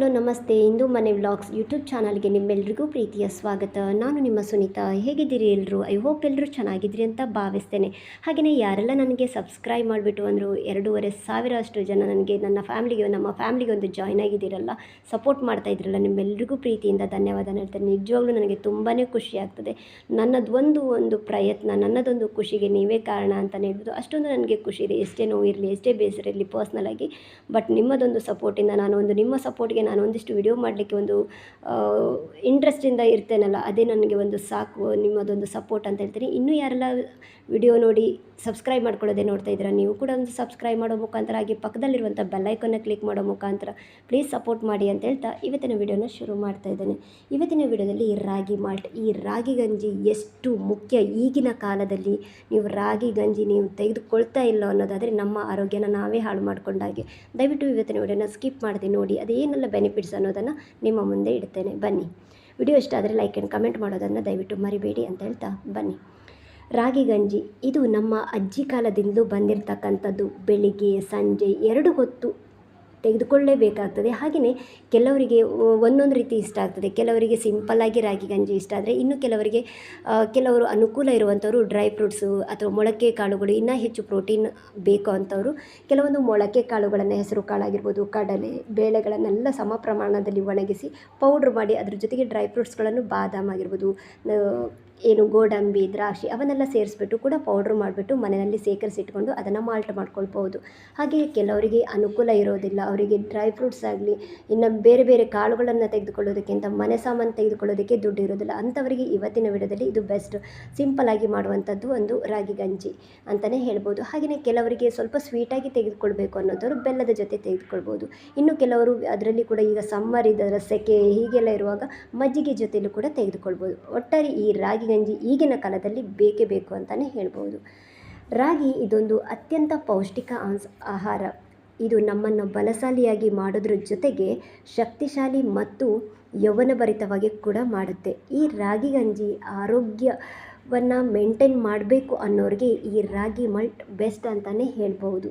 Hello, ನಮಸ್ತೆ. ಇಂದು ಮನೆ vlogs YouTube ಚಾನಲ್ಗೆ ನಿಮ್ಮೆಲ್ರಿಗೂ ಪ್ರೀತಿಯ ಸ್ವಾಗತ. ನಾನು ನಿಮ್ಮ ಸುನೀತಾ. ಹೇಗಿದ್ದೀರಿ ಎಲ್ಲರೂ ಐ ಹೋಪ್ ಎಲ್ಲರೂ ಚೆನ್ನಾಗಿದ್ದೀರಿ ಅಂತ ಭಾವಿಸ್ತೇನೆ. ಹಾಗೆಯೇ ಯಾರೆಲ್ಲ ನನಗೆ ಸಬ್ಸ್ಕ್ರೈಬ್ ಮಾಡಿಬಿಟ್ಟು ಅಂದರು, ಎರಡೂವರೆ ಸಾವಿರ ಅಷ್ಟು ಜನ ನನಗೆ ನನ್ನ ಫ್ಯಾಮಿಲಿಗೆ, ನಮ್ಮ ಫ್ಯಾಮಿಲಿಗೆ ಒಂದು ಜಾಯ್ನ್ ಆಗಿದ್ದೀರಲ್ಲ, ಸಪೋರ್ಟ್ ಮಾಡ್ತಾ ಇದ್ರಲ್ಲ, ನಿಮ್ಮೆಲ್ರಿಗೂ ಪ್ರೀತಿಯಿಂದ ಧನ್ಯವಾದ ಹೇಳ್ತೇನೆ. ನಿಜವಾಗ್ಲೂ ನನಗೆ ತುಂಬಾ ಖುಷಿ ಆಗ್ತದೆ. ನನ್ನದು ಒಂದು ಪ್ರಯತ್ನ, ನನ್ನದೊಂದು ಖುಷಿಗೆ ನೀವೇ ಕಾರಣ ಅಂತಲೇ ಹೇಳ್ಬೋದು. ಅಷ್ಟೊಂದು ನನಗೆ ಖುಷಿ ಇದೆ. ಎಷ್ಟೇ ನೋವಿರಲಿ, ಎಷ್ಟೇ ಬೇಸರ ಇರಲಿ ಪರ್ಸ್ನಲಾಗಿ ಬಟ್ ನಿಮ್ಮದೊಂದು ಸಪೋರ್ಟಿಂದ ನಾನು ಒಂದು ನಿಮ್ಮ ಸಪೋರ್ಟ್ಗೆ ನಾನು ಒಂದಿಷ್ಟು ವಿಡಿಯೋ ಮಾಡಲಿಕ್ಕೆ ಒಂದು ಇಂಟ್ರೆಸ್ಟಿಂದ ಇರ್ತೇನಲ್ಲ, ಅದೇ ನನಗೆ ಒಂದು ಸಾಕು, ನಿಮ್ಮದೊಂದು ಸಪೋರ್ಟ್ ಅಂತ ಹೇಳ್ತೀನಿ. ಇನ್ನೂ ಯಾರೆಲ್ಲ ವಿಡಿಯೋ ನೋಡಿ ಸಬ್ಸ್ಕ್ರೈಬ್ ಮಾಡ್ಕೊಳ್ಳೋದೇ ನೋಡ್ತಾ ಇದ್ದೀರಾ, ನೀವು ಕೂಡ ಒಂದು ಸಬ್ಸ್ಕ್ರೈಬ್ ಮಾಡೋ ಮುಖಾಂತರ, ಹಾಗೆ ಪಕ್ಕದಲ್ಲಿರುವಂಥ ಬೆಲ್ಲೈಕನ್ನ ಕ್ಲಿಕ್ ಮಾಡೋ ಮುಖಾಂತರ ಪ್ಲೀಸ್ ಸಪೋರ್ಟ್ ಮಾಡಿ ಅಂತ ಹೇಳ್ತಾ ಇವತ್ತಿನ ವಿಡಿಯೋನ ಶುರು ಮಾಡ್ತಾ ಇದ್ದೇನೆ. ಇವತ್ತಿನ ವಿಡಿಯೋದಲ್ಲಿ ರಾಗಿ ಮಾಲ್ಟ್ ಈ ರಾಗಿ ಗಂಜಿ ಎಷ್ಟು ಮುಖ್ಯ ಈಗಿನ ಕಾಲದಲ್ಲಿ. ನೀವು ರಾಗಿ ಗಂಜಿ ನೀವು ತೆಗೆದುಕೊಳ್ತಾ ಇಲ್ಲ ಅನ್ನೋದಾದರೆ ನಮ್ಮ ಆರೋಗ್ಯನ ನಾವೇ ಹಾಳು ಮಾಡ್ಕೊಂಡಾಗೆ. ದಯವಿಟ್ಟು ಇವತ್ತಿನ ವಿಡಿಯೋನ ಸ್ಕಿಪ್ ಮಾಡಿದೆ ನೋಡಿ, ಅದೇನೆಲ್ಲ ಬೆನಿಫಿಟ್ಸ್ ಅನ್ನೋದನ್ನು ನಿಮ್ಮ ಮುಂದೆ ಇಡ್ತೇನೆ. ಬನ್ನಿ. ವಿಡಿಯೋ ಇಷ್ಟ ಆದರೆ ಲೈಕ್ ಆ್ಯಂಡ್ ಕಮೆಂಟ್ ಮಾಡೋದನ್ನು ದಯವಿಟ್ಟು ಮರಿಬೇಡಿ ಅಂತ ಹೇಳ್ತಾ ಬನ್ನಿ. ರಾಗಿ ಗಂಜಿ, ಇದು ನಮ್ಮ ಅಜ್ಜಿ ಕಾಲದಿಂದಲೂ ಬಂದಿರತಕ್ಕಂಥದ್ದು. ಬೆಳಿಗ್ಗೆ, ಸಂಜೆ ಎರಡು ಹೊತ್ತು ತೆಗೆದುಕೊಳ್ಳೇಬೇಕಾಗ್ತದೆ. ಹಾಗೆಯೇ ಕೆಲವರಿಗೆ ಒಂದೊಂದು ರೀತಿ ಇಷ್ಟ ಆಗ್ತದೆ. ಕೆಲವರಿಗೆ ಸಿಂಪಲ್ಲಾಗಿ ರಾಗಿ ಗಂಜಿ ಇಷ್ಟ ಆದರೆ ಇನ್ನು ಕೆಲವರಿಗೆ ಕೆಲವರು ಅನುಕೂಲ ಇರುವಂಥವರು ಡ್ರೈ ಫ್ರೂಟ್ಸು ಅಥವಾ ಮೊಳಕೆ ಕಾಳುಗಳು, ಇನ್ನೂ ಹೆಚ್ಚು ಪ್ರೋಟೀನ್ ಬೇಕು ಅಂಥವರು ಕೆಲವೊಂದು ಮೊಳಕೆ ಕಾಳುಗಳನ್ನು, ಹೆಸರು ಕಾಳಾಗಿರ್ಬೋದು, ಕಡಲೆ, ಬೇಳೆಗಳನ್ನೆಲ್ಲ ಸಮ ಪ್ರಮಾಣದಲ್ಲಿ ಒಣಗಿಸಿ ಪೌಡ್ರ್ ಮಾಡಿ ಅದ್ರ ಜೊತೆಗೆ ಡ್ರೈ ಫ್ರೂಟ್ಸ್ಗಳನ್ನು ಬಾದಾಮ್ ಆಗಿರ್ಬೋದು ಏನು ಗೋಡಂಬಿ, ದ್ರಾಕ್ಷಿ ಅವನ್ನೆಲ್ಲ ಸೇರಿಸ್ಬಿಟ್ಟು ಕೂಡ ಪೌಡ್ರ್ ಮಾಡಿಬಿಟ್ಟು ಮನೆಯಲ್ಲಿ ಸೇಕರಿಸಿಟ್ಕೊಂಡು ಅದನ್ನು ಮಾಲ್ಟ್ ಮಾಡ್ಕೊಳ್ಬೋದು ಹಾಗೆ ಕೆಲವರಿಗೆ ಅನುಕೂಲ ಇರೋದಿಲ್ಲ. ಅವರಿಗೆ ಡ್ರೈ ಫ್ರೂಟ್ಸ್ ಆಗಲಿ, ಇನ್ನು ಬೇರೆ ಬೇರೆ ಕಾಳುಗಳನ್ನು ತೆಗೆದುಕೊಳ್ಳೋದಕ್ಕಿಂತ ಮನೆ ಸಾಮಾನು ತೆಗೆದುಕೊಳ್ಳೋದಕ್ಕೆ ದುಡ್ಡು ಇರೋದಿಲ್ಲ. ಅಂಥವರಿಗೆ ಇವತ್ತಿನ ವಿಡದಲ್ಲಿ ಇದು ಬೆಸ್ಟ್ ಸಿಂಪಲಾಗಿ ಮಾಡುವಂಥದ್ದು ಒಂದು ರಾಗಿ ಗಂಜಿ ಅಂತಲೇ ಹೇಳ್ಬೋದು. ಹಾಗೆಯೇ ಕೆಲವರಿಗೆ ಸ್ವಲ್ಪ ಸ್ವೀಟಾಗಿ ತೆಗೆದುಕೊಳ್ಬೇಕು ಅನ್ನೋದವರು ಬೆಲ್ಲದ ಜೊತೆ ತೆಗೆದುಕೊಳ್ಬೋದು ಇನ್ನು ಕೆಲವರು ಅದರಲ್ಲಿ ಕೂಡ ಈಗ ಸಮ್ಮರ್ ಇದರ ಸೆಕೆ ಹೀಗೆಲ್ಲ ಇರುವಾಗ ಮಜ್ಜಿಗೆ ಜೊತೆಯಲ್ಲೂ ಕೂಡ ತೆಗೆದುಕೊಳ್ಬೋದು ಒಟ್ಟಾರೆ ಈ ರಾಗಿ ಗಂಜಿ ಈಗಿನ ಕಾಲದಲ್ಲಿ ಬೇಕೇ ಬೇಕು ಅಂತಲೇ ಹೇಳ್ಬೋದು. ರಾಗಿ ಇದೊಂದು ಅತ್ಯಂತ ಪೌಷ್ಟಿಕ ಆಹಾರ. ಇದು ನಮ್ಮನ್ನು ಬಲಶಾಲಿಯಾಗಿ ಮಾಡೋದ್ರ ಜೊತೆಗೆ ಶಕ್ತಿಶಾಲಿ ಮತ್ತು ಯೌವನಭರಿತವಾಗಿ ಕೂಡ ಮಾಡುತ್ತೆ. ಈ ರಾಗಿ ಗಂಜಿ ಆರೋಗ್ಯವನ್ನು ಮೇಂಟೈನ್ ಮಾಡಬೇಕು ಅನ್ನೋರಿಗೆ ಈ ರಾಗಿ ಮಲ್ಟ್ ಬೆಸ್ಟ್ ಅಂತಲೇ ಹೇಳ್ಬೋದು.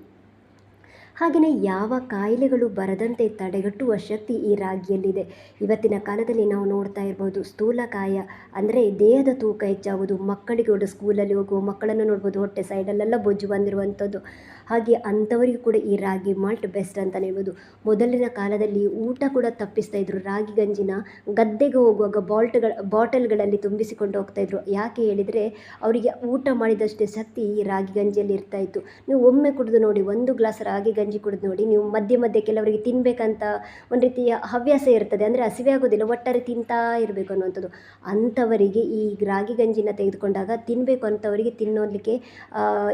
ಹಾಗೆಯೇ ಯಾವ ಕಾಯಿಲೆಗಳು ಬರದಂತೆ ತಡೆಗಟ್ಟುವ ಶಕ್ತಿ ಈ ರಾಗಿಯಲ್ಲಿದೆ. ಇವತ್ತಿನ ಕಾಲದಲ್ಲಿ ನಾವು ನೋಡ್ತಾ ಇರ್ಬೋದು ಸ್ಥೂಲಕಾಯ ಅಂದರೆ ದೇಹದ ತೂಕ ಹೆಚ್ಚಾಗುವುದು, ಮಕ್ಕಳಿಗೆ ಕೂಡ ಸ್ಕೂಲಲ್ಲಿ ಹೋಗುವ ಮಕ್ಕಳನ್ನು ನೋಡ್ಬೋದು, ಹೊಟ್ಟೆ ಸೈಡಲ್ಲೆಲ್ಲ ಬೊಜ್ಜು ಬಂದಿರುವಂಥದ್ದು. ಹಾಗೆ ಅಂಥವರಿಗೂ ಕೂಡ ಈ ರಾಗಿ ಮಾಲ್ಟ್ ಬೆಸ್ಟ್ ಅಂತಲೇ ಹೇಳ್ಬೋದು. ಮೊದಲಿನ ಕಾಲದಲ್ಲಿ ಊಟ ಕೂಡ ತಪ್ಪಿಸ್ತಾ ಇದ್ರು, ರಾಗಿ ಗಂಜಿನ ಗದ್ದೆಗೆ ಹೋಗುವಾಗ ಬಾಲ್ಟ್ಗಳ, ಬಾಟಲ್ಗಳಲ್ಲಿ ತುಂಬಿಸಿಕೊಂಡು ಹೋಗ್ತಾ ಇದ್ರು. ಯಾಕೆ ಹೇಳಿದರೆ, ಅವರಿಗೆ ಊಟ ಮಾಡಿದಷ್ಟೇ ಶಕ್ತಿ ಈ ರಾಗಿ ಗಂಜಿಯಲ್ಲಿ ಇರ್ತಾಯಿತ್ತು ನೀವು ಒಮ್ಮೆ ಕುಡಿದು ನೋಡಿ, ಒಂದು ಗ್ಲಾಸ್ ರಾಗಿ ಗಂಜಿ ಕುಡಿದು ನೋಡಿ ನೀವು ಮಧ್ಯೆ ಮಧ್ಯೆ ಕೆಲವರಿಗೆ ತಿನ್ನಬೇಕಂತ ಒಂದು ರೀತಿಯ ಹವ್ಯಾಸ ಇರ್ತದೆ. ಅಂದರೆ ಹಸಿವೆ ಆಗೋದಿಲ್ಲ, ಒಟ್ಟಾರೆ ತಿಂತಾ ಇರಬೇಕು ಅನ್ನುವಂಥದ್ದು. ಅಂಥವರಿಗೆ ಈ ರಾಗಿ ಗಂಜಿನ ತೆಗೆದುಕೊಂಡಾಗ ತಿನ್ನಬೇಕು ಅಂಥವರಿಗೆ ತಿನ್ನೋದಕ್ಕೆ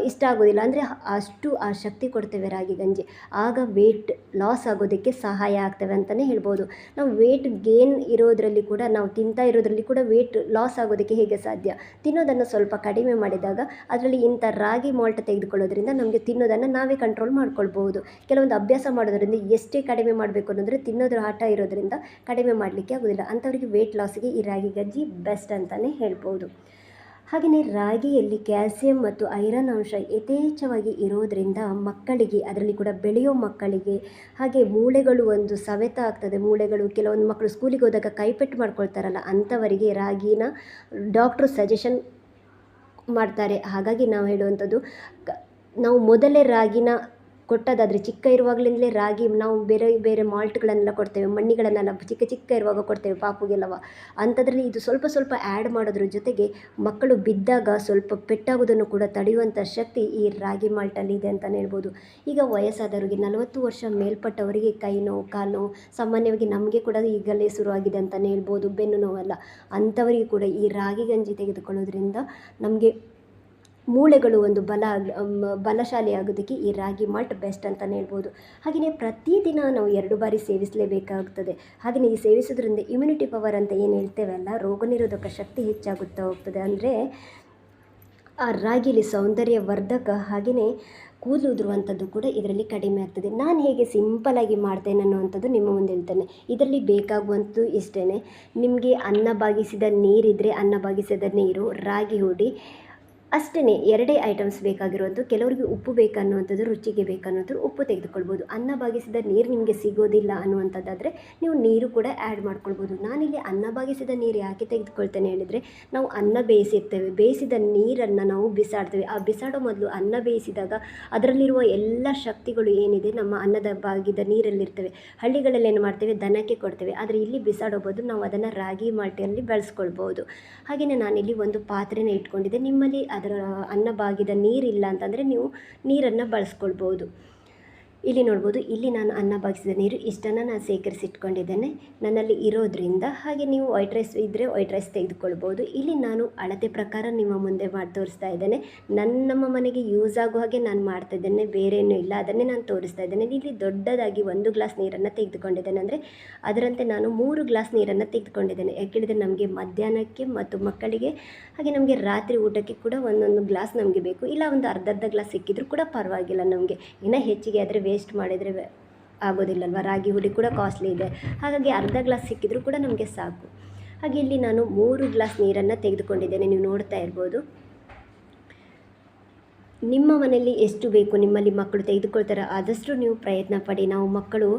ಇಷ್ಟ ಆಗೋದಿಲ್ಲ. ಅಂದರೆ ಅಷ್ಟು ಆ ಶಕ್ತಿ ಕೊಡ್ತೇವೆ ರಾಗಿ ಗಂಜಿ. ಆಗ ವೇಟ್ ಲಾಸ್ ಆಗೋದಕ್ಕೆ ಸಹಾಯ ಆಗ್ತವೆ ಅಂತಲೇ ಹೇಳ್ಬೋದು. ನಾವು ವೇಟ್ ಗೇನ್ ಇರೋದರಲ್ಲಿ ಕೂಡ, ನಾವು ತಿಂತಾ ಇರೋದರಲ್ಲಿ ಕೂಡ ವೇಟ್ ಲಾಸ್ ಆಗೋದಕ್ಕೆ ಹೇಗೆ ಸಾಧ್ಯ? ತಿನ್ನೋದನ್ನು ಸ್ವಲ್ಪ ಕಡಿಮೆ ಮಾಡಿದಾಗ, ಅದರಲ್ಲಿ ಇಂಥ ರಾಗಿ ಮಾಲ್ಟ್ ತೆಗೆದುಕೊಳ್ಳೋದ್ರಿಂದ ನಮಗೆ ತಿನ್ನೋದನ್ನು ನಾವೇ ಕಂಟ್ರೋಲ್ ಮಾಡ್ಕೊಳ್ಬೋದು ಕೆಲವೊಂದು ಅಭ್ಯಾಸ ಮಾಡೋದ್ರಿಂದ ಎಷ್ಟೇ ಕಡಿಮೆ ಮಾಡಬೇಕು ಅನ್ನೋದ್ರೆ ತಿನ್ನೋದ್ರ ಆಟ ಇರೋದ್ರಿಂದ ಕಡಿಮೆ ಮಾಡಲಿಕ್ಕೆ ಆಗೋದಿಲ್ಲ. ಅಂಥವರಿಗೆ ವೆಯ್ಟ್ ಲಾಸ್ಗೆ ಈ ರಾಗಿ ಗಂಜಿ ಬೆಸ್ಟ್ ಅಂತಲೇ ಹೇಳ್ಬೋದು. ಹಾಗೆಯೇ ರಾಗಿಯಲ್ಲಿ ಕ್ಯಾಲ್ಸಿಯಂ ಮತ್ತು ಐರನ್ ಅಂಶ ಯಥೇಚ್ಛವಾಗಿ ಇರೋದರಿಂದ ಮಕ್ಕಳಿಗೆ, ಅದರಲ್ಲಿ ಕೂಡ ಬೆಳೆಯೋ ಮಕ್ಕಳಿಗೆ ಹಾಗೆ ಮೂಳೆಗಳು ಒಂದು ಸವೆತ ಆಗ್ತದೆ. ಮೂಳೆಗಳು ಕೆಲವೊಂದು ಮಕ್ಕಳು ಸ್ಕೂಲಿಗೆ ಹೋದಾಗ ಕೈಪೆಟ್ಟು ಮಾಡ್ಕೊಳ್ತಾರಲ್ಲ, ಅಂಥವರಿಗೆ ರಾಗಿನ ಡಾಕ್ಟ್ರು ಸಜೆಷನ್ ಮಾಡ್ತಾರೆ. ಹಾಗಾಗಿ ನಾವು ಹೇಳುವಂಥದ್ದು ನಾವು ಮೊದಲೇ ರಾಗಿನ ಕೊಟ್ಟದಾದರೆ ಚಿಕ್ಕ ಇರುವಾಗಲಿಂದಲೇ ರಾಗಿ ನಾವು ಬೇರೆ ಬೇರೆ ಮಾಲ್ಟ್ಗಳನ್ನೆಲ್ಲ ಕೊಡ್ತೇವೆ, ಮಣ್ಣಿಗಳನ್ನೆಲ್ಲ ಚಿಕ್ಕ ಚಿಕ್ಕ ಇರುವಾಗ ಕೊಡ್ತೇವೆ ಪಾಪುಗೆಲ್ಲವ. ಅಂಥದ್ರಲ್ಲಿ ಇದು ಸ್ವಲ್ಪ ಸ್ವಲ್ಪ ಆ್ಯಡ್ ಮಾಡೋದ್ರ ಜೊತೆಗೆ ಮಕ್ಕಳು ಬಿದ್ದಾಗ ಸ್ವಲ್ಪ ಪೆಟ್ಟಾಗೋದನ್ನು ಕೂಡ ತಡೆಯುವಂಥ ಶಕ್ತಿ ಈ ರಾಗಿ ಮಾಲ್ಟಲ್ಲಿ ಇದೆ ಅಂತಲೇ ಹೇಳ್ಬೋದು. ಈಗ ವಯಸ್ಸಾದವರಿಗೆ ನಲವತ್ತು ವರ್ಷ ಮೇಲ್ಪಟ್ಟವರಿಗೆ ಕೈ ನೋವು, ಕಾಲು ನೋವು ಸಾಮಾನ್ಯವಾಗಿ ನಮಗೆ ಕೂಡ ಈಗಲೇ ಶುರುವಾಗಿದೆ ಅಂತಲೇ ಹೇಳ್ಬೋದು, ಬೆನ್ನು ನೋವೆಲ್ಲ. ಅಂಥವರಿಗೆ ಕೂಡ ಈ ರಾಗಿ ಗಂಜಿ ತೆಗೆದುಕೊಳ್ಳೋದ್ರಿಂದ ನಮಗೆ ಮೂಳೆಗಳು ಒಂದು ಬಲ ಬಲಶಾಲಿ ಆಗೋದಕ್ಕೆ ಈ ರಾಗಿ ಮಾಲ್ಟ್ ಬೆಸ್ಟ್ ಅಂತಲೇ ಹೇಳ್ಬೋದು. ಹಾಗೆಯೇ ಪ್ರತಿದಿನ ನಾವು ಎರಡು ಬಾರಿ ಸೇವಿಸಲೇಬೇಕಾಗ್ತದೆ. ಹಾಗೆಯೇ ಈ ಸೇವಿಸೋದ್ರಿಂದ ಇಮ್ಯುನಿಟಿ ಪವರ್ ಅಂತ ಏನು ಹೇಳ್ತೇವಲ್ಲ ರೋಗ ನಿರೋಧಕ ಶಕ್ತಿ ಹೆಚ್ಚಾಗುತ್ತಾ ಹೋಗ್ತದೆ. ಅಂದರೆ ಆ ರಾಗಿಲಿ ಸೌಂದರ್ಯ ವರ್ಧಕ ಹಾಗೆಯೇ ಕೂದಲು ಉದುರುವಂಥದ್ದು ಕೂಡ ಇದರಲ್ಲಿ ಕಡಿಮೆ ಆಗ್ತದೆ. ನಾನು ಹೇಗೆ ಸಿಂಪಲಾಗಿ ಮಾಡ್ತೇನೆ ಅನ್ನುವಂಥದ್ದು ನಿಮ್ಮ ಮುಂದೆ ಹೇಳ್ತೇನೆ. ಇದರಲ್ಲಿ ಬೇಕಾಗುವಂಥದ್ದು ಇಷ್ಟೇ ನಿಮಗೆ ಅನ್ನ ಬಾಗಿಸಿದ ನೀರಿದ್ದರೆ ಅನ್ನ ಬಾಗಿಸಿದ ನೀರು ರಾಗಿ ಹುಡಿ ಅಷ್ಟೇ ಎರಡೇ ಐಟಮ್ಸ್ ಬೇಕಾಗಿರುವಂಥ ಕೆಲವರಿಗೆ ಉಪ್ಪು ಬೇಕನ್ನುವಂಥದ್ದು, ರುಚಿಗೆ ಬೇಕನ್ನುವಂಥದ್ದು ಉಪ್ಪು ತೆಗೆದುಕೊಳ್ಬೋದು. ಅನ್ನ ಬಾಗಿಸಿದ ನೀರು ನಿಮಗೆ ಸಿಗೋದಿಲ್ಲ ಅನ್ನುವಂಥದ್ದಾದರೆ ನೀವು ನೀರು ಕೂಡ ಆ್ಯಡ್ ಮಾಡ್ಕೊಳ್ಬೋದು. ನಾನಿಲ್ಲಿ ಅನ್ನ ಬಾಗಿಸಿದ ನೀರು ಯಾಕೆ ತೆಗೆದುಕೊಳ್ತೇನೆ ಹೇಳಿದರೆ, ನಾವು ಅನ್ನ ಬೇಯಿಸಿರ್ತೇವೆ. ಬೇಯಿಸಿದ ನೀರನ್ನು ನಾವು ಬಿಸಾಡ್ತೇವೆ. ಆ ಬಿಸಾಡೋ ಮೊದಲು ಅನ್ನ ಬೇಯಿಸಿದಾಗ ಅದರಲ್ಲಿರುವ ಎಲ್ಲ ಶಕ್ತಿಗಳು ಏನಿದೆ ನಮ್ಮ ಅನ್ನದ ಬಾಗಿದ ನೀರಲ್ಲಿರ್ತವೆ. ಹಳ್ಳಿಗಳಲ್ಲಿ ಏನು ಮಾಡ್ತೇವೆ? ದನಕ್ಕೆ ಕೊಡ್ತೇವೆ. ಆದರೆ ಇಲ್ಲಿ ಬಿಸಾಡೋಬೋದು ನಾವು ಅದನ್ನು ರಾಗಿ ಮಾಲ್ಟಿಯಲ್ಲಿ ಬಳಸ್ಕೊಳ್ಬೋದು. ಹಾಗೆಯೇ ನಾನಿಲ್ಲಿ ಒಂದು ಪಾತ್ರೆನ ಇಟ್ಕೊಂಡಿದ್ದೆ. ನಿಮ್ಮಲ್ಲಿ ಅದರ ಅನ್ನ ಬಾಗಿದ ನೀರಿಲ್ಲ ಅಂತಂದರೆ ನೀವು ನೀರನ್ನು ಬಳಸ್ಕೊಳ್ಬೋದು. ಇಲ್ಲಿ ನೋಡ್ಬೋದು, ಇಲ್ಲಿ ನಾನು ಅನ್ನ ಬಾಗಿಸಿದ ನೀರು ಇಷ್ಟನ್ನು ನಾನು ಶೇಖರಿಸಿಟ್ಕೊಂಡಿದ್ದೇನೆ. ನನ್ನಲ್ಲಿ ಇರೋದ್ರಿಂದ ಹಾಗೆ ನೀವು ವೈಟ್ ರೈಸ್ ಇದ್ದರೆ ವೈಟ್ ರೈಸ್ ತೆಗೆದುಕೊಳ್ಬೋದು. ಇಲ್ಲಿ ನಾನು ಅಳತೆ ಪ್ರಕಾರ ನಿಮ್ಮ ಮುಂದೆ ಮಾಡಿ ತೋರಿಸ್ತಾ ಇದ್ದೇನೆ. ನನ್ನ ನಮ್ಮ ಮನೆಗೆ ಯೂಸ್ ಆಗೋ ಹಾಗೆ ನಾನು ಮಾಡ್ತಾ ಇದ್ದೇನೆ ಬೇರೇನೂ ಇಲ್ಲ. ಅದನ್ನೇ ನಾನು ತೋರಿಸ್ತಾ ಇದ್ದೇನೆ. ಇಲ್ಲಿ ದೊಡ್ಡದಾಗಿ ಒಂದು ಗ್ಲಾಸ್ ನೀರನ್ನು ತೆಗೆದುಕೊಂಡಿದ್ದೇನೆ ಅಂದರೆ ಅದರಂತೆ ನಾನು ಮೂರು ಗ್ಲಾಸ್ ನೀರನ್ನು ತೆಗೆದುಕೊಂಡಿದ್ದೇನೆ. ಯಾಕೆ ನಮಗೆ ಮಧ್ಯಾಹ್ನಕ್ಕೆ ಮತ್ತು ಮಕ್ಕಳಿಗೆ ಹಾಗೆ ನಮಗೆ ರಾತ್ರಿ ಊಟಕ್ಕೆ ಕೂಡ ಒಂದೊಂದು ಗ್ಲಾಸ್ ನಮಗೆ ಬೇಕು. ಇಲ್ಲ ಒಂದು ಅರ್ಧ ಅರ್ಧ ಗ್ಲಾಸ್ ಸಿಕ್ಕಿದರೂ ಕೂಡ ಪರವಾಗಿಲ್ಲ ನಮಗೆ. ಇನ್ನೂ ಹೆಚ್ಚಿಗೆ ಆದರೆ ಮಾಡಿದರೆ ಆಗೋದಿಲ್ಲಲ್ವ? ರಾಗಿ ಹುಡಿ ಕೂಡ ಕಾಸ್ಟ್ಲಿ ಇದೆ. ಹಾಗಾಗಿ ಅರ್ಧ ಗ್ಲಾಸ್ ಸಿಕ್ಕಿದರೂ ಕೂಡ ನಮಗೆ ಸಾಕು. ಹಾಗೆ ಇಲ್ಲಿ ನಾನು ಮೂರು ಗ್ಲಾಸ್ ನೀರನ್ನು ತೆಗೆದುಕೊಂಡಿದ್ದೇನೆ. ನೀವು ನೋಡ್ತಾ ಇರ್ಬೋದು. ನಿಮ್ಮ ಮನೆಯಲ್ಲಿ ಎಷ್ಟು ಬೇಕು? ನಿಮ್ಮಲ್ಲಿ ಮಕ್ಕಳು ತೆಗೆದುಕೊಳ್ತಾರೆ, ಆದಷ್ಟು ನೀವು ಪ್ರಯತ್ನ ಪಡಿ. ನಾವು ಮಕ್ಕಳು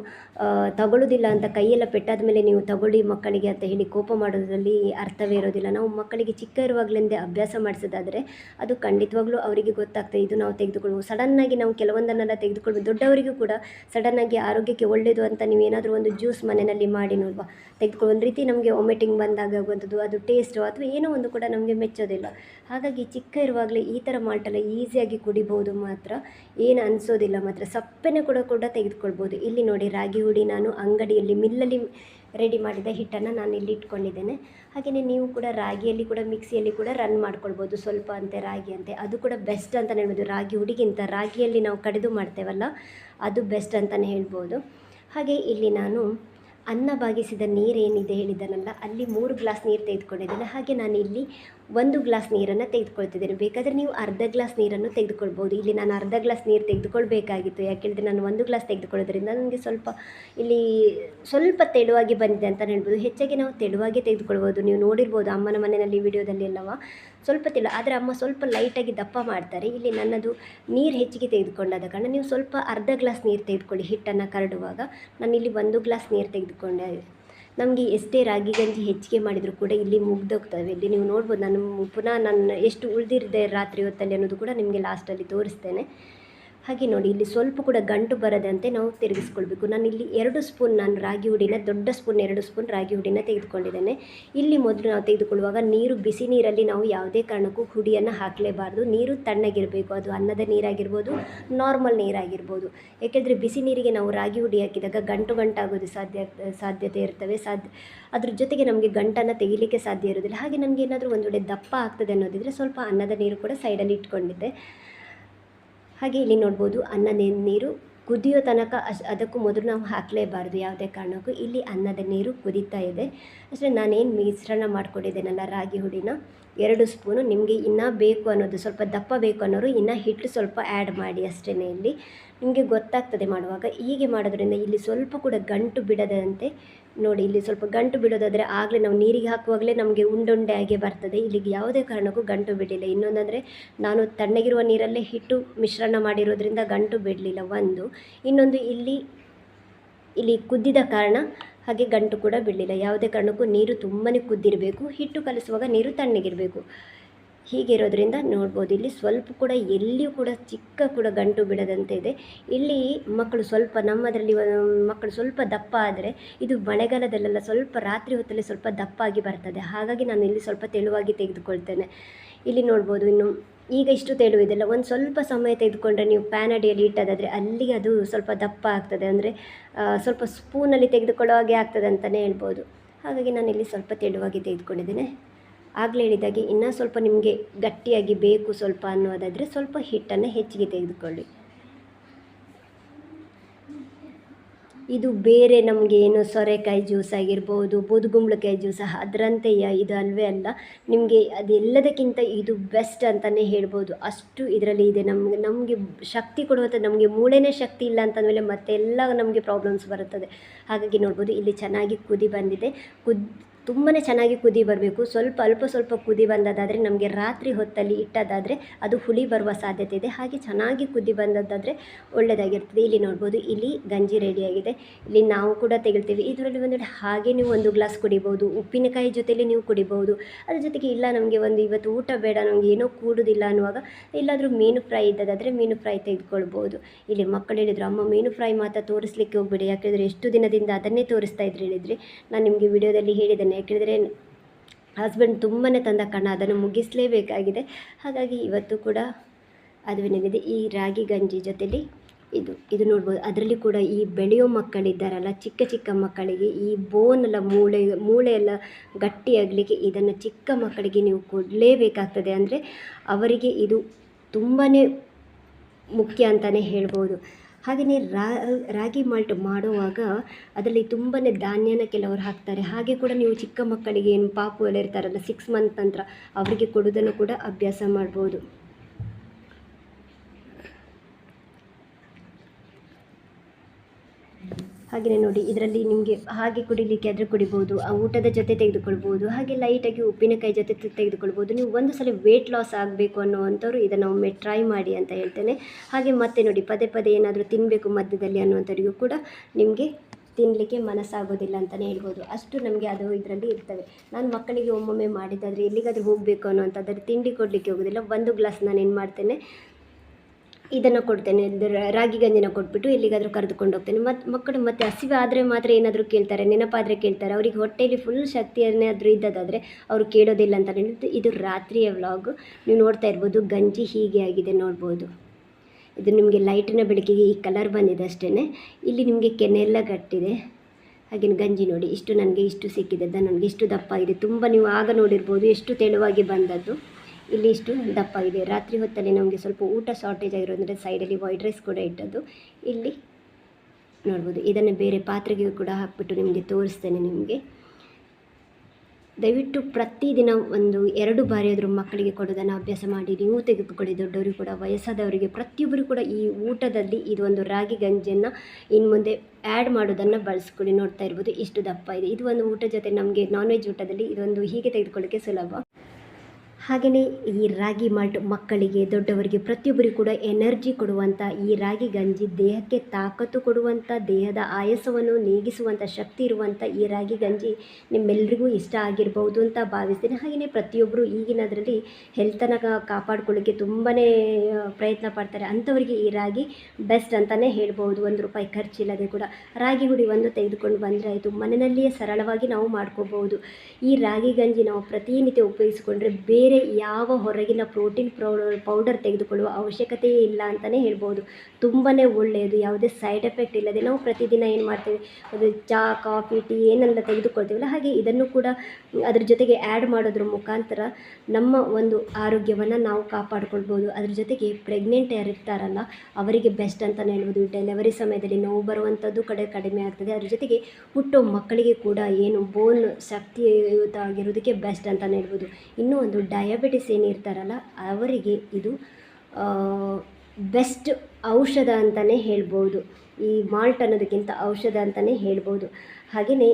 ತಗೊಳ್ಳೋದಿಲ್ಲ ಅಂತ ಕೈಯೆಲ್ಲ ಪೆಟ್ಟಾದ ಮೇಲೆ ನೀವು ತಗೊಳ್ಳಿ ಮಕ್ಕಳಿಗೆ ಅಂತ ಹೇಳಿ ಕೋಪ ಮಾಡೋದರಲ್ಲಿ ಅರ್ಥವೇ ಇರೋದಿಲ್ಲ. ನಾವು ಮಕ್ಕಳಿಗೆ ಚಿಕ್ಕ ಇರುವಾಗಲಿಂದ ಅಭ್ಯಾಸ ಮಾಡಿಸೋದಾದರೆ ಅದು ಖಂಡಿತವಾಗ್ಲೂ ಅವರಿಗೆ ಗೊತ್ತಾಗ್ತದೆ. ಇದು ನಾವು ತೆಗೆದುಕೊಳ್ಳುವ, ಸಡನ್ನಾಗಿ ನಾವು ಕೆಲವೊಂದನ್ನೆಲ್ಲ ತೆಗೆದುಕೊಳ್ಬೋದು ದೊಡ್ಡವರಿಗೂ ಕೂಡ ಸಡನ್ನಾಗಿ ಆರೋಗ್ಯಕ್ಕೆ ಒಳ್ಳೆಯದು ಅಂತ ನೀವು ಏನಾದರೂ ಒಂದು ಜ್ಯೂಸ್ ಮನೆಯಲ್ಲಿ ಮಾಡಿ ನೋಡುವ. ತೆಗೆದುಕೊಳ್ಳೋ ಒಂದು ರೀತಿ ನಮಗೆ ವಾಮಿಟಿಂಗ್ ಬಂದಾಗ ಆಗುವಂಥದ್ದು, ಅದು ಟೇಸ್ಟು ಅಥವಾ ಏನೋ ಒಂದು ಕೂಡ ನಮಗೆ ಮೆಚ್ಚೋದಿಲ್ಲ. ಹಾಗಾಗಿ ಚಿಕ್ಕ ಇರುವಾಗಲೇ ಈ ಥರ ಮಾಲ್ಟೆಲ್ಲ ಈಸಿಯಾಗಿ ಕುಡಿಬೋದು ಮಾತ್ರ. ಏನು ಅನಿಸೋದಿಲ್ಲ ಮಾತ್ರ. ಸಪ್ಪೆನೇ ಕೂಡ ಕೂಡ ತೆಗೆದುಕೊಳ್ಬೋದು. ಇಲ್ಲಿ ನೋಡಿ ರಾಗಿ ಹುಡಿ ನಾನು ಅಂಗಡಿಯಲ್ಲಿ ಮಿಲ್ಲಲ್ಲಿ ರೆಡಿ ಮಾಡಿದ ಹಿಟ್ಟನ್ನು ನಾನು ಇಲ್ಲಿ ಇಟ್ಕೊಂಡಿದ್ದೇನೆ. ಹಾಗೆಯೇ ನೀವು ಕೂಡ ರಾಗಿಯಲ್ಲಿ ಕೂಡ ಮಿಕ್ಸಿಯಲ್ಲಿ ಕೂಡ ರನ್ ಮಾಡ್ಕೊಳ್ಬೋದು. ಸ್ವಲ್ಪ ಅಂತೆ, ರಾಗಿ ಅಂತೆ. ಅದು ಕೂಡ ಬೆಸ್ಟ್ ಅಂತಲೇ ಹೇಳ್ಬೋದು. ರಾಗಿ ಹುಡಿಗಿಂತ ರಾಗಿಯಲ್ಲಿ ನಾವು ಕಡಿದು ಮಾಡ್ತೇವಲ್ಲ, ಅದು ಬೆಸ್ಟ್ ಅಂತಲೇ ಹೇಳ್ಬೋದು. ಹಾಗೆ ಇಲ್ಲಿ ನಾನು ಅನ್ನ ಬಾಗಿಸಿದ ನೀರೇನಿದೆ ಹೇಳಿದ್ದಾನಲ್ಲ ಅಲ್ಲಿ ಮೂರು ಗ್ಲಾಸ್ ನೀರು ತೆಗೆದುಕೊಂಡಿದ್ದೇನೆ. ಹಾಗೆ ನಾನು ಇಲ್ಲಿ ಒಂದು ಗ್ಲಾಸ್ ನೀರನ್ನು ತೆಗೆದುಕೊಳ್ತಿದ್ದೇನೆ. ಬೇಕಾದರೆ ನೀವು ಅರ್ಧ ಗ್ಲಾಸ್ ನೀರನ್ನು ತೆಗೆದುಕೊಳ್ಬೋದು. ಇಲ್ಲಿ ನಾನು ಅರ್ಧ ಗ್ಲಾಸ್ ನೀರು ತೆಗೆದುಕೊಳ್ಬೇಕಾಗಿತ್ತು. ಯಾಕೆಂದರೆ ನಾನು ಒಂದು ಗ್ಲಾಸ್ ತೆಗೆದುಕೊಳ್ಳೋದ್ರಿಂದ ನನಗೆ ಸ್ವಲ್ಪ ಇಲ್ಲಿ ಸ್ವಲ್ಪ ತೆಳುವಾಗಿ ಬಂದಿದೆ ಅಂತ ಹೇಳ್ಬೋದು. ಹೆಚ್ಚಾಗಿ ನಾವು ತೆಳುವಾಗಿ ತೆಗೆದುಕೊಳ್ಬೋದು. ನೀವು ನೋಡಿರ್ಬೋದು, ಅಮ್ಮನ ಮನೆಯಲ್ಲಿ ವಿಡಿಯೋದಲ್ಲಿ ಎಲ್ಲವ ಸ್ವಲ್ಪ ತಿಳ ಆದರೆ ಅಮ್ಮ ಸ್ವಲ್ಪ ಲೈಟಾಗಿ ದಪ್ಪ ಮಾಡ್ತಾರೆ. ಇಲ್ಲಿ ನನ್ನದು ನೀರು ಹೆಚ್ಚಿಗೆ ತೆಗೆದುಕೊಂಡಾದ ಕಾರಣ ನೀವು ಸ್ವಲ್ಪ ಅರ್ಧ ಗ್ಲಾಸ್ ನೀರು ತೆಗೆದುಕೊಳ್ಳಿ ಹಿಟ್ಟನ್ನು ಕರಡುವಾಗ. ನಾನಿಲ್ಲಿ ಒಂದು ಗ್ಲಾಸ್ ನೀರು ತೆಗೆದುಕೊಂಡೆ. ನಮಗೆ ಎಷ್ಟೇ ರಾಗಿ ಗಂಜಿ ಹೆಚ್ಚಿಗೆ ಮಾಡಿದರೂ ಕೂಡ ಇಲ್ಲಿ ಮುಗ್ದೋಗ್ತವೆ. ಇಲ್ಲಿ ನೀವು ನೋಡ್ಬೋದು, ನಾನು ಪುನಃ ನಾನು ಎಷ್ಟು ಉಳಿದಿರದೆ ರಾತ್ರಿ ಹೊತ್ತಲ್ಲಿ ಅನ್ನೋದು ಕೂಡ ನಿಮಗೆ ಲಾಸ್ಟಲ್ಲಿ ತೋರಿಸ್ತೇನೆ. ಹಾಗೆ ನೋಡಿ, ಇಲ್ಲಿ ಸ್ವಲ್ಪ ಕೂಡ ಗಂಟು ಬರದಂತೆ ನಾವು ತಿರುಗಿಸ್ಕೊಳ್ಬೇಕು. ನಾನು ಇಲ್ಲಿ ಎರಡು ಸ್ಪೂನ್ ನಾನು ರಾಗಿ ಹುಡಿನ, ದೊಡ್ಡ ಸ್ಪೂನ್ ಎರಡು ಸ್ಪೂನ್ ರಾಗಿ ಹುಡಿನ ತೆಗೆದುಕೊಂಡಿದ್ದೇನೆ. ಇಲ್ಲಿ ಮೊದಲು ನಾವು ತೆಗೆದುಕೊಳ್ಳುವಾಗ ನೀರು, ಬಿಸಿ ನೀರಲ್ಲಿ ನಾವು ಯಾವುದೇ ಕಾರಣಕ್ಕೂ ಹುಡಿಯನ್ನು ಹಾಕಲೇಬಾರ್ದು. ನೀರು ತಣ್ಣಗಿರಬೇಕು, ಅದು ಅನ್ನದ ನೀರಾಗಿರ್ಬೋದು ನಾರ್ಮಲ್ ನೀರಾಗಿರ್ಬೋದು. ಏಕೆಂದರೆ ಬಿಸಿ ನೀರಿಗೆ ನಾವು ರಾಗಿ ಹುಡಿ ಹಾಕಿದಾಗ ಗಂಟು ಗಂಟಾಗೋದು ಸಾಧ್ಯ, ಸಾಧ್ಯತೆ ಇರ್ತವೆ. ಸಾಧ್ಯ, ಅದ್ರ ಜೊತೆಗೆ ನಮಗೆ ಗಂಟನ್ನು ತೆಗಿಲಿಕ್ಕೆ ಸಾಧ್ಯ ಇರೋದಿಲ್ಲ ಹಾಗೆ ನನಗೆ ಏನಾದರೂ ಒಂದು ದಪ್ಪ ಆಗ್ತದೆ ಅನ್ನೋದಿದ್ರೆ ಸ್ವಲ್ಪ ಅನ್ನದ ನೀರು ಕೂಡ ಸೈಡಲ್ಲಿ ಇಟ್ಕೊಂಡಿದ್ದೆ. ಹಾಗೆ ಇಲ್ಲಿ ನೋಡ್ಬೋದು ಅನ್ನದ ನೀರು ಕುದಿಯೋ ತನಕ ಅಶ್, ಅದಕ್ಕೂ ಮೊದಲು ನಾವು ಹಾಕಲೇಬಾರ್ದು ಯಾವುದೇ ಕಾರಣಕ್ಕೂ. ಇಲ್ಲಿ ಅನ್ನದ ನೀರು ಕುದೀತಾ ಇದೆ. ಅಷ್ಟೇ ನಾನೇನು ಮಿಶ್ರಣ ಮಾಡಿಕೊಂಡಿದ್ದೇನಲ್ಲ, ರಾಗಿ ಹುಡಿನ? ಎರಡು ಸ್ಪೂನು. ನಿಮಗೆ ಇನ್ನೂ ಬೇಕು ಅನ್ನೋದು, ಸ್ವಲ್ಪ ದಪ್ಪ ಬೇಕು ಅನ್ನೋರು ಇನ್ನೂ ಹಿಟ್ಟು ಸ್ವಲ್ಪ ಆ್ಯಡ್ ಮಾಡಿ ಅಷ್ಟೇ ಇಲ್ಲಿ. ನಿಮಗೆ ಗೊತ್ತಾಗ್ತದೆ ಮಾಡುವಾಗ. ಹೀಗೆ ಮಾಡೋದ್ರಿಂದ ಇಲ್ಲಿ ಸ್ವಲ್ಪ ಕೂಡ ಗಂಟು ಬಿಡದಂತೆ ನೋಡಿ, ಇಲ್ಲಿ ಸ್ವಲ್ಪ ಗಂಟು ಬಿಡೋದಾದರೆ ಆಗಲೇ ನಾವು ನೀರಿಗೆ ಹಾಕುವಾಗಲೇ ನಮಗೆ ಉಂಡುಂಡೆ ಆಗಿ ಬರ್ತದೆ. ಇಲ್ಲಿಗೆ ಯಾವುದೇ ಕಾರಣಕ್ಕೂ ಗಂಟು ಬಿಡಲಿಲ್ಲ. ಇನ್ನೊಂದಂದರೆ ನಾನು ತಣ್ಣಗಿರುವ ನೀರಲ್ಲೇ ಹಿಟ್ಟು ಮಿಶ್ರಣ ಮಾಡಿರೋದ್ರಿಂದ ಗಂಟು ಬಿಡಲಿಲ್ಲ ಒಂದು. ಇನ್ನೊಂದು ಇಲ್ಲಿ ಇಲ್ಲಿ ಕುದ್ದಿದ ಕಾರಣ ಹಾಗೆ ಗಂಟು ಕೂಡ ಬಿಡಲಿಲ್ಲ ಯಾವುದೇ ಕಾರಣಕ್ಕೂ ನೀರು ತುಂಬಾ ಕುದ್ದಿರಬೇಕು. ಹಿಟ್ಟು ಕಲಿಸುವಾಗ ನೀರು ತಣ್ಣಗಿರಬೇಕು. ಹೀಗಿರೋದ್ರಿಂದ ನೋಡ್ಬೋದು, ಇಲ್ಲಿ ಸ್ವಲ್ಪ ಕೂಡ ಎಲ್ಲಿಯೂ ಕೂಡ ಚಿಕ್ಕ ಕೂಡ ಗಂಟು ಬಿಡದಂತೆ ಇದೆ. ಇಲ್ಲಿ ಮಕ್ಕಳು ಸ್ವಲ್ಪ ನಮ್ಮದರಲ್ಲಿ ಮಕ್ಕಳು ಸ್ವಲ್ಪ ದಪ್ಪ ಆದರೆ ಇದು ಮಳೆಗಾಲದಲ್ಲೆಲ್ಲ ಸ್ವಲ್ಪ ರಾತ್ರಿ ಹೊತ್ತಲ್ಲಿ ಸ್ವಲ್ಪ ದಪ್ಪ ಆಗಿ ಬರ್ತದೆ. ಹಾಗಾಗಿ ನಾನು ಇಲ್ಲಿ ಸ್ವಲ್ಪ ತೆಳುವಾಗಿ ತೆಗೆದುಕೊಳ್ತೇನೆ. ಇಲ್ಲಿ ನೋಡ್ಬೋದು, ಇನ್ನು ಈಗ ಇಷ್ಟು ತೆಳುವಿದೆಲ್ಲ ಒಂದು ಸ್ವಲ್ಪ ಸಮಯ ತೆಗೆದುಕೊಂಡ್ರೆ ನೀವು ಪ್ಯಾನ್ ಅಡಿಯಲ್ಲಿ ಇಟ್ಟದಾದರೆ ಅಲ್ಲಿಗೆ ಅದು ಸ್ವಲ್ಪ ದಪ್ಪ ಆಗ್ತದೆ. ಅಂದರೆ ಸ್ವಲ್ಪ ಸ್ಪೂನಲ್ಲಿ ತೆಗೆದುಕೊಳ್ಳೋ ಹಾಗೆ ಆಗ್ತದೆ ಅಂತಲೇ ಹೇಳ್ಬೋದು. ಹಾಗಾಗಿ ನಾನು ಇಲ್ಲಿ ಸ್ವಲ್ಪ ತೆಳುವಾಗಿ ತೆಗೆದುಕೊಂಡಿದ್ದೇನೆ. ಆಗಲೇ ಹೇಳಿದಾಗೆ ಇನ್ನೂ ಸ್ವಲ್ಪ ನಿಮಗೆ ಗಟ್ಟಿಯಾಗಿ ಬೇಕು ಸ್ವಲ್ಪ ಅನ್ನೋದಾದರೆ ಸ್ವಲ್ಪ ಹಿಟ್ಟನ್ನು ಹೆಚ್ಚಿಗೆ ತೆಗೆದುಕೊಳ್ಳಿ. ಇದು ಬೇರೆ ನಮಗೆ ಏನು ಸೊರೆಕಾಯಿ ಜ್ಯೂಸ್ ಆಗಿರ್ಬೋದು, ಬೂದುಗುಂಬಳಕಾಯಿ ಜ್ಯೂಸ್ ಅದರಂತೆಯ ಇದು ಅಲ್ವೇ ಅಲ್ಲ. ನಿಮಗೆ ಅದೆಲ್ಲದಕ್ಕಿಂತ ಇದು ಬೆಸ್ಟ್ ಅಂತಲೇ ಹೇಳ್ಬೋದು. ಅಷ್ಟು ಇದರಲ್ಲಿ ಇದೆ. ನಮಗೆ ನಮಗೆ ಶಕ್ತಿ ಕೊಡುವಂಥ ನಮಗೆ ಮೂಳೆನೇ ಶಕ್ತಿ ಇಲ್ಲ ಅಂತಂದಮೇಲೆ ಮತ್ತೆಲ್ಲ ನಮಗೆ ಪ್ರಾಬ್ಲಮ್ಸ್ ಬರುತ್ತದೆ. ಹಾಗಾಗಿ ನೋಡ್ಬೋದು, ಇಲ್ಲಿ ಚೆನ್ನಾಗಿ ಕುದಿ ಬಂದಿದೆ. ಕುದ್ ತುಂಬಾ ಚೆನ್ನಾಗಿ ಕುದಿ ಬರಬೇಕು. ಸ್ವಲ್ಪ ಅಲ್ಪ ಸ್ವಲ್ಪ ಕುದಿ ಬಂದದಾದರೆ ನಮಗೆ ರಾತ್ರಿ ಹೊತ್ತಲ್ಲಿ ಇಟ್ಟದಾದರೆ ಅದು ಹುಳಿ ಬರುವ ಸಾಧ್ಯತೆ ಇದೆ. ಹಾಗೆ ಚೆನ್ನಾಗಿ ಕುದಿ ಬಂದದ್ದಾದರೆ ಒಳ್ಳೆಯದಾಗಿರ್ತದೆ ಇಲ್ಲಿ ನೋಡ್ಬೋದು, ಇಲ್ಲಿ ಗಂಜಿ ರೆಡಿಯಾಗಿದೆ ಇಲ್ಲಿ ನಾವು ಕೂಡ ತೆಗಿತೀವಿ ಇದರಲ್ಲಿ ಒಂದು ಹಾಗೆ ನೀವು ಒಂದು ಗ್ಲಾಸ್ ಕುಡಿಬೋದು, ಉಪ್ಪಿನಕಾಯಿ ಜೊತೆಯಲ್ಲಿ ನೀವು ಕುಡಿಬೋದು, ಅದ್ರ ಜೊತೆಗೆ ಇಲ್ಲ ನಮಗೆ ಒಂದು ಇವತ್ತು ಊಟ ಬೇಡ, ನಮಗೆ ಏನೋ ಕೂಡುದಿಲ್ಲ ಅನ್ನುವಾಗ ಇಲ್ಲಾದರೂ ಮೀನು ಫ್ರೈ ಇದ್ದದಾದರೆ ಮೀನು ಫ್ರೈ ತೆಗೆದುಕೊಳ್ಬೋದು. ಇಲ್ಲಿ ಮಕ್ಕಳು ಹೇಳಿದರು, ಅಮ್ಮ, ಮೀನು ಫ್ರೈ ಮಾತ್ರ ತೋರಿಸ್ಲಿಕ್ಕೆ ಹೋಗ್ಬೇಡಿ. ಯಾಕೆಂದರೆ ಎಷ್ಟು ದಿನದಿಂದ ಅದನ್ನೇ ತೋರಿಸ್ತಾ ಇದ್ರು ಹೇಳಿದ್ರಿ. ನಾನು ನಿಮಗೆ ವಿಡಿಯೋದಲ್ಲಿ ಹೇಳಿದ್ದೇನೆ. ಯಾಕೆಂದರೆ ಹಸ್ಬೆಂಡ್ ತುಂಬಾ ತಂದ ಕಣ, ಅದನ್ನು ಮುಗಿಸಲೇಬೇಕಾಗಿದೆ. ಹಾಗಾಗಿ ಇವತ್ತು ಕೂಡ ಅದುವೇನಿದೆ ಈ ರಾಗಿ ಗಂಜಿ ಜೊತೆಲಿ ಇದು ಇದು ನೋಡ್ಬೋದು. ಅದರಲ್ಲಿ ಕೂಡ ಈ ಬೆಳೆಯೋ ಮಕ್ಕಳಿದ್ದಾರಲ್ಲ, ಚಿಕ್ಕ ಚಿಕ್ಕ ಮಕ್ಕಳಿಗೆ ಈ ಬೋನ್ ಎಲ್ಲ ಮೂಳೆ ಮೂಳೆ ಎಲ್ಲ ಗಟ್ಟಿಯಾಗಲಿಕ್ಕೆ ಇದನ್ನು ಚಿಕ್ಕ ಮಕ್ಕಳಿಗೆ ನೀವು ಕೊಡಲೇಬೇಕಾಗ್ತದೆ. ಅಂದರೆ ಅವರಿಗೆ ಇದು ತುಂಬಾ ಮುಖ್ಯ ಅಂತಲೇ ಹೇಳ್ಬೋದು. ಹಾಗೆಯೇ ರಾಗಿ ಮಾಲ್ಟ್ ಮಾಡುವಾಗ ಅದರಲ್ಲಿ ತುಂಬಾ ಧಾನ್ಯನ ಕೆಲವರು ಹಾಕ್ತಾರೆ. ಹಾಗೆ ಕೂಡ ನೀವು ಚಿಕ್ಕ ಮಕ್ಕಳಿಗೆ ಏನು ಪಾಪು ಎಲ್ಲ ಇರ್ತಾರಲ್ಲ ಸಿಕ್ಸ್ ಮಂತ್ ನಂತರ ಅವರಿಗೆ ಕೊಡೋದನ್ನು ಕೂಡ ಅಭ್ಯಾಸ ಮಾಡ್ಬೋದು. ಹಾಗೆಯೇ ನೋಡಿ, ಇದರಲ್ಲಿ ನಿಮಗೆ ಹಾಗೆ ಕುಡಿಲಿಕ್ಕೆ ಆದರೆ ಕುಡಿಬೋದು, ಆ ಊಟದ ಜೊತೆ ತೆಗೆದುಕೊಳ್ಬೋದು, ಹಾಗೆ ಲೈಟಾಗಿ ಉಪ್ಪಿನಕಾಯಿ ಜೊತೆ ತೆಗೆದುಕೊಳ್ಬೋದು, ನೀವು ಒಂದು ಸಲ ವೇಟ್ ಲಾಸ್ ಆಗಬೇಕು ಅನ್ನುವಂಥವ್ರು ಇದನ್ನು ಒಮ್ಮೆ ಟ್ರೈ ಮಾಡಿ ಅಂತ ಹೇಳ್ತೇನೆ. ಹಾಗೆ ಮತ್ತೆ ನೋಡಿ, ಪದೇ ಪದೇ ಏನಾದರೂ ತಿನ್ನಬೇಕು ಮಧ್ಯದಲ್ಲಿ ಅನ್ನುವಂಥವ್ರಿಗೂ ಕೂಡ ನಿಮಗೆ ತಿನ್ನಲಿಕ್ಕೆ ಮನಸ್ಸಾಗೋದಿಲ್ಲ ಅಂತಲೇ ಹೇಳ್ಬೋದು. ಅಷ್ಟು ನಮಗೆ ಅದು ಇದರಲ್ಲಿ ಇರ್ತವೆ. ನಾನು ಮಕ್ಕಳಿಗೆ ಒಮ್ಮೊಮ್ಮೆ ಮಾಡಿದ್ದಾದರೆ ಎಲ್ಲಿಗಾದರೂ ಹೋಗಬೇಕು ಅನ್ನುವಂಥದ್ದು ತಿಂಡಿ ಕೊಡಲಿಕ್ಕೆ ಹೋಗೋದಿಲ್ಲ. ಒಂದು ಗ್ಲಾಸ್ ನಾನು ಏನು ಮಾಡ್ತೇನೆ ಇದನ್ನು ಕೊಡ್ತೇನೆ ರಾಗಿ ಗಂಜಿನ ಕೊಟ್ಬಿಟ್ಟು ಎಲ್ಲಿಗಾದರೂ ಕರೆದುಕೊಂಡು ಹೋಗ್ತೇನೆ. ಮತ್ತು ಮಕ್ಕಳು ಮತ್ತೆ ಹಸಿವೆ ಆದರೆ ಮಾತ್ರ ಏನಾದರೂ ಕೇಳ್ತಾರೆ, ನೆನಪಾದರೆ ಕೇಳ್ತಾರೆ. ಅವರಿಗೆ ಹೊಟ್ಟೆಯಲ್ಲಿ ಫುಲ್ ಶಕ್ತಿ ಏನಾದರೂ ಇದ್ದದಾದರೆ ಅವರು ಕೇಳೋದಿಲ್ಲ ಅಂತ ಹೇಳಿದ್ದು ಇದು ರಾತ್ರಿಯ ವ್ಲಾಗು ನೀವು ನೋಡ್ತಾ ಇರ್ಬೋದು, ಗಂಜಿ ಹೀಗೆ ಆಗಿದೆ ನೋಡ್ಬೋದು. ಇದು ನಿಮಗೆ ಲೈಟಿನ ಬೆಳಕಿಗೆ ಈ ಕಲರ್ ಬಂದಿದೆ ಅಷ್ಟೇ ಇಲ್ಲಿ ನಿಮಗೆ ಕೆನೆಲ್ಲ ಕಟ್ಟಿದೆ. ಹಾಗೆ ಗಂಜಿ ನೋಡಿ, ಇಷ್ಟು ನನಗೆ ಇಷ್ಟು ಸಿಕ್ಕಿದೆ ನನಗೆ ಇಷ್ಟು ದಪ್ಪ ಆಗಿದೆ ತುಂಬ ನೀವು ಆಗ ನೋಡಿರ್ಬೋದು, ಎಷ್ಟು ತೆಳುವಾಗಿ ಬಂದದ್ದು. ಇಲ್ಲಿ ಇಷ್ಟು ದಪ್ಪ ಇದೆ. ರಾತ್ರಿ ಹೊತ್ತಲ್ಲಿ ನಮಗೆ ಸ್ವಲ್ಪ ಊಟ ಶಾರ್ಟೇಜ್ ಆಗಿರೋದ್ರಿಂದ ಸೈಡಲ್ಲಿ ವೈಟ್ ರೈಸ್ ಕೂಡ ಇಟ್ಟದ್ದು. ಇಲ್ಲಿ ನೋಡ್ಬೋದು. ಇದನ್ನು ಬೇರೆ ಪಾತ್ರೆಗೆ ಕೂಡ ಹಾಕ್ಬಿಟ್ಟು ನಿಮಗೆ ತೋರಿಸ್ತೇನೆ ನಿಮಗೆ. ದಯವಿಟ್ಟು ಪ್ರತಿದಿನ ಒಂದು ಎರಡು ಬಾರಿ ಆದರೂ ಮಕ್ಕಳಿಗೆ ಕೊಡೋದನ್ನು ಅಭ್ಯಾಸ ಮಾಡಿ. ನೀವು ತೆಗೆದುಕೊಳ್ಳಿ. ದೊಡ್ಡವರು ಕೂಡ, ವಯಸ್ಸಾದವರಿಗೆ ಪ್ರತಿಯೊಬ್ಬರು ಕೂಡ ಈ ಊಟದಲ್ಲಿ ಇದು ಒಂದು ರಾಗಿ ಗಂಜಿಯನ್ನು ಇನ್ನು ಮುಂದೆ ಆ್ಯಡ್ ಮಾಡೋದನ್ನು ಬಳಸ್ಕೊಳ್ಳಿ. ನೋಡ್ತಾ ಇರ್ಬೋದು. ಇಷ್ಟು ದಪ್ಪ ಇದೆ. ಇದು ಒಂದು ಊಟ ಜೊತೆ ನಮಗೆ ನಾನ್ ವೆಜ್ ಊಟದಲ್ಲಿ ಇದೊಂದು ಹೀಗೆ ತೆಗೆದುಕೊಳ್ಳೋಕ್ಕೆ ಸುಲಭ. ಹಾಗೆಯೇ ಈ ರಾಗಿ ಮಾಲ್ಟ್ ಮಕ್ಕಳಿಗೆ, ದೊಡ್ಡವರಿಗೆ ಪ್ರತಿಯೊಬ್ಬರಿಗೂ ಕೂಡ ಎನರ್ಜಿ ಕೊಡುವಂಥ ಈ ರಾಗಿ ಗಂಜಿ ದೇಹಕ್ಕೆ ತಾಕತ್ತು ಕೊಡುವಂಥ ದೇಹದ ಆಯಾಸವನ್ನು ನೀಗಿಸುವಂಥ ಶಕ್ತಿ ಇರುವಂಥ ಈ ರಾಗಿ ಗಂಜಿ ನಿಮ್ಮೆಲ್ಲರಿಗೂ ಇಷ್ಟ ಆಗಿರ್ಬೋದು ಅಂತ ಭಾವಿಸ್ತೀನಿ. ಹಾಗೆಯೇ ಪ್ರತಿಯೊಬ್ಬರು ಈಗಿನದರಲ್ಲಿ ಹೆಲ್ತನ್ನು ಕಾಪಾಡ್ಕೊಳ್ಳೋಕ್ಕೆ ತುಂಬಾ ಪ್ರಯತ್ನ ಪಡ್ತಾರೆ. ಅಂಥವರಿಗೆ ಈ ರಾಗಿ ಬೆಸ್ಟ್ ಅಂತಲೇ ಹೇಳ್ಬೋದು. ಒಂದು ರೂಪಾಯಿ ಖರ್ಚಿಲ್ಲದೆ ಕೂಡ ರಾಗಿ ಹುಡಿ ಒಂದು ತೆಗೆದುಕೊಂಡು ಬಂದರೆ ಆಯಿತು, ಮನೆಯಲ್ಲಿಯೇ ಸರಳವಾಗಿ ನಾವು ಮಾಡ್ಕೋಬೋದು. ಈ ರಾಗಿ ಗಂಜಿ ನಾವು ಪ್ರತಿನಿತ್ಯ ಉಪಯೋಗಿಸಿಕೊಂಡ್ರೆ ಬೇರೆ ಯಾವ ಹೊರಗಿನ ಪ್ರೋಟೀನ್ ಪೌಡರ್ ತೆಗೆದುಕೊಳ್ಳುವ ಅವಶ್ಯಕತೆಯೇ ಇಲ್ಲ ಅಂತಲೇ ಹೇಳ್ಬೋದು. ತುಂಬಾ ಒಳ್ಳೆಯದು, ಯಾವುದೇ ಸೈಡ್ ಎಫೆಕ್ಟ್ ಇಲ್ಲದೆ ನಾವು ಪ್ರತಿದಿನ ಏನು ಮಾಡ್ತೇವೆ, ಅದು ಚಹಾ ಕಾಫಿ, ಟೀ ಏನೆಲ್ಲ ತೆಗೆದುಕೊಳ್ತೇವಲ್ಲ, ಹಾಗೆ ಇದನ್ನು ಕೂಡ ಅದ್ರ ಜೊತೆಗೆ ಆ್ಯಡ್ ಮಾಡೋದ್ರ ಮುಖಾಂತರ ನಮ್ಮ ಒಂದು ಆರೋಗ್ಯವನ್ನು ನಾವು ಕಾಪಾಡ್ಕೊಳ್ಬೋದು. ಅದ್ರ ಜೊತೆಗೆ ಪ್ರೆಗ್ನೆಂಟ್ ಯಾರು ಇರ್ತಾರಲ್ಲ, ಅವರಿಗೆ ಬೆಸ್ಟ್ ಅಂತಲೇ ಹೇಳ್ಬೋದು. ಡೆಲಿವರಿ ಸಮಯದಲ್ಲಿ ನೋವು ಬರುವಂಥದ್ದು ಕಡೆ ಕಡಿಮೆ ಆಗ್ತದೆ. ಅದ್ರ ಜೊತೆಗೆ ಹುಟ್ಟೋ ಮಕ್ಕಳಿಗೆ ಕೂಡ ಏನು ಬೋನ್ ಶಕ್ತಿಯುತ ಆಗಿರೋದಕ್ಕೆ ಬೆಸ್ಟ್ ಅಂತಲೇ ಹೇಳ್ಬೋದು. ಇನ್ನೂ ಒಂದು ಡಯಾಬಿಟಿಸ್ ಏನಿರ್ತಾರಲ್ಲ, ಅವರಿಗೆ ಇದು ಬೆಸ್ಟ್ ಔಷಧ ಅಂತಲೇ ಹೇಳ್ಬೋದು. ಈ ಮಾಲ್ಟ್ ಅನ್ನೋದಕ್ಕಿಂತ ಔಷಧ ಅಂತಲೇ ಹೇಳ್ಬೋದು. ಹಾಗೆಯೇ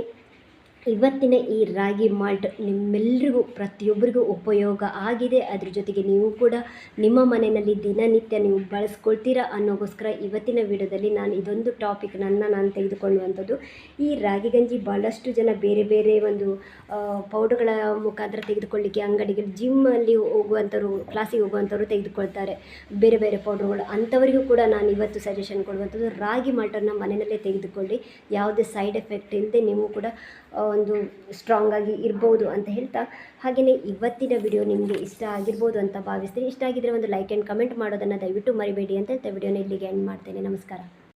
ಇವತ್ತಿನ ಈ ರಾಗಿ ಮಾಲ್ಟ್ ನಿಮ್ಮೆಲ್ಲರಿಗೂ ಪ್ರತಿಯೊಬ್ಬರಿಗೂ ಉಪಯೋಗ ಆಗಿದೆ. ಅದ್ರ ಜೊತೆಗೆ ನೀವು ಕೂಡ ನಿಮ್ಮ ಮನೆಯಲ್ಲಿ ದಿನನಿತ್ಯ ನೀವು ಬಳಸ್ಕೊಳ್ತೀರಾ ಅನ್ನೋಗೋಸ್ಕರ ಇವತ್ತಿನ ವಿಡಿಯೋದಲ್ಲಿ ನಾನು ಇದೊಂದು ಟಾಪಿಕ್ ನನ್ನ ನಾನು ತೆಗೆದುಕೊಳ್ಳುವಂಥದ್ದು. ಈ ರಾಗಿ ಗಂಜಿ ಭಾಳಷ್ಟು ಜನ ಬೇರೆ ಬೇರೆ ಒಂದು ಪೌಡರ್ಗಳ ಮುಖಾಂತರ ತೆಗೆದುಕೊಳ್ಳಿಕ್ಕೆ ಅಂಗಡಿಗಳು, ಜಿಮ್ಮಲ್ಲಿ ಹೋಗುವಂಥವ್ರು, ಕ್ಲಾಸಿಗೆ ಹೋಗುವಂಥವ್ರು ತೆಗೆದುಕೊಳ್ತಾರೆ. ಬೇರೆ ಬೇರೆ ಪೌಡರ್ಗಳು. ಅಂಥವರಿಗೂ ಕೂಡ ನಾನು ಇವತ್ತು ಸಜೆಷನ್ ಕೊಡುವಂಥದ್ದು ರಾಗಿ ಮಾಲ್ಟನ್ನು ಮನೆಯಲ್ಲೇ ತೆಗೆದುಕೊಳ್ಳಿ. ಯಾವುದೇ ಸೈಡ್ ಎಫೆಕ್ಟ್ ಇಲ್ಲದೆ ನೀವು ಕೂಡ ಒಂದು ಸ್ಟ್ರಾಂಗ್ ಆಗಿ ಇರ್ಬೋದು ಅಂತ ಹೇಳ್ತಾ ಹಾಗೆಯೇ ಇವತ್ತಿನ ವಿಡಿಯೋ ನಿಮಗೆ ಇಷ್ಟ ಆಗಿರ್ಬೋದು ಅಂತ ಭಾವಿಸ್ತೀನಿ. ಇಷ್ಟ ಆಗಿದ್ದರೆ ಒಂದು ಲೈಕ್ ಆ್ಯಂಡ್ ಕಮೆಂಟ್ ಮಾಡೋದನ್ನು ದಯವಿಟ್ಟು ಮರಿಬೇಡಿ ಅಂತ ಹೇಳ್ತಾ. ವಿಡಿಯೋನ ಇಲ್ಲಿಗೆ ಎಂಡ್ ಮಾಡ್ತೇನೆ. ನಮಸ್ಕಾರ.